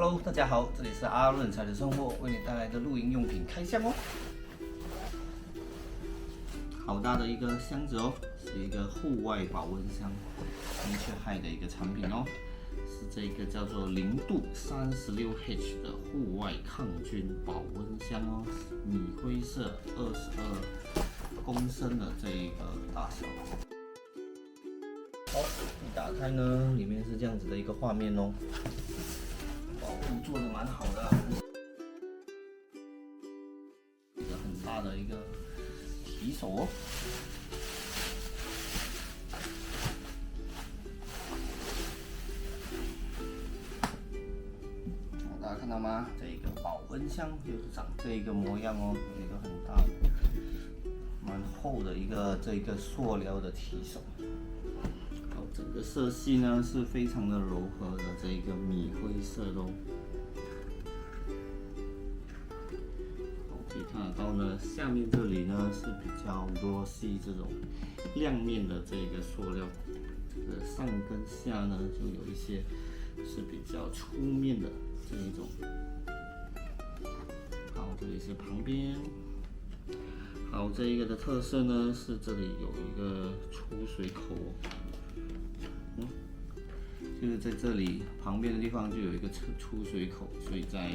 Hello，大家好，这里是阿润财的生活，为你带来的露营用品开箱哦。好大的一个箱子哦，是一个户外保温箱，明确害的一个产品哦，是这个叫做零度三十六 H 的户外抗菌保温箱哦，米灰色二十二公升的这一个大小。好，一打开呢，里面是这样子的一个画面哦，做的蛮好的，一个很大的一个提手哦。好大家看到吗？这一个保温箱就是长这一个模样哦，有一个很大的、蛮厚的一个这个塑料的提手。整个色系呢是非常的柔和的这一个米灰色的哦。好可以看得到呢，下面这里呢是比较 glossy 这种亮面的这个塑料，这个上跟下呢就有一些是比较粗面的这一种。好，这里是旁边。好，这一个的特色呢是这里有一个出水口，就是在这里旁边的地方就有一个出出水口，所以在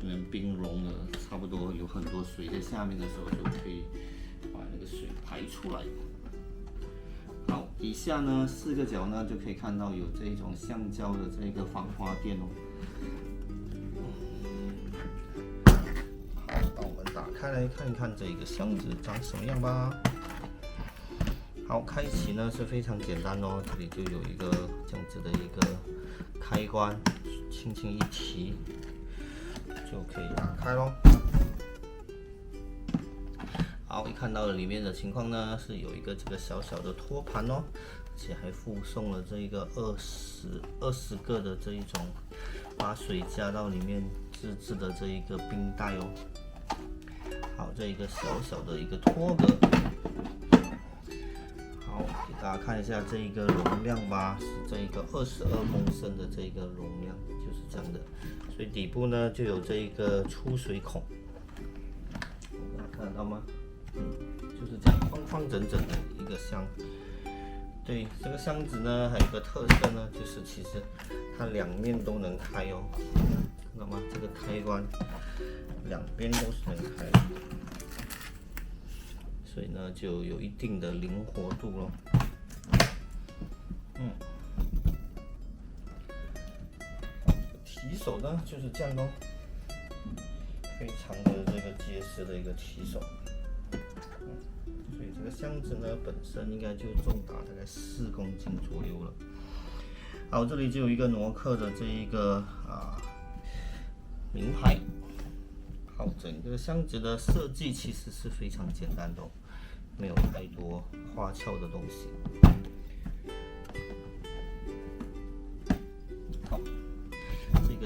可能冰融了差不多有很多水在下面的时候，就可以把那个水排出来。好，底下呢四个角呢就可以看到有这种橡胶的这个防滑垫哦。好，那我们打开来看一看这个箱子长什么样吧。好，开启呢是非常简单哦，这里就有一个这样子的一个开关，轻轻一提就可以打开咯。好，一看到了里面的情况呢，是有一个这个小小的托盘哦，而且还附送了这一个二十二十个的这一种把水加到里面自制的这一个冰袋哦。好，这一个小小的一个托格。看一下这一个容量吧，是这一个二十二公升的这一个容量，就是这样的。所以底部呢就有这一个出水孔，大家看得到吗？嗯，就是这样方方正正的一个箱。对，这个箱子呢还有一个特色呢，就是其实它两面都能开哦，看到吗？这个开关两边都是能开的。所以呢，就有一定的灵活度咯。提手呢就是这样咯，非常的这个结实的一个提手。所以这个箱子呢本身应该就重达大概四公斤左右了。好，这里就有一个挪克的这一个啊名牌。好，整个箱子的设计其实是非常简单的、哦，没有太多花俏的东西。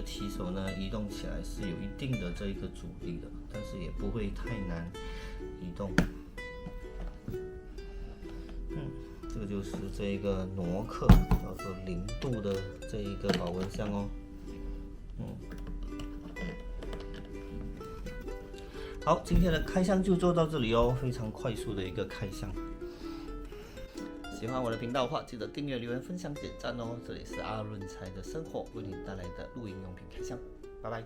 这个提手呢，移动起来是有一定的这一个阻力的，但是也不会太难移动。嗯，这个就是这一个挪克叫做零度的这一个保温箱哦。嗯。好，今天的开箱就做到这里哦，非常快速的一个开箱。喜欢我的频道的话，记得订阅、留言、分享、点赞哦。这里是阿润才的生活为您带来的露营用品开箱，拜拜。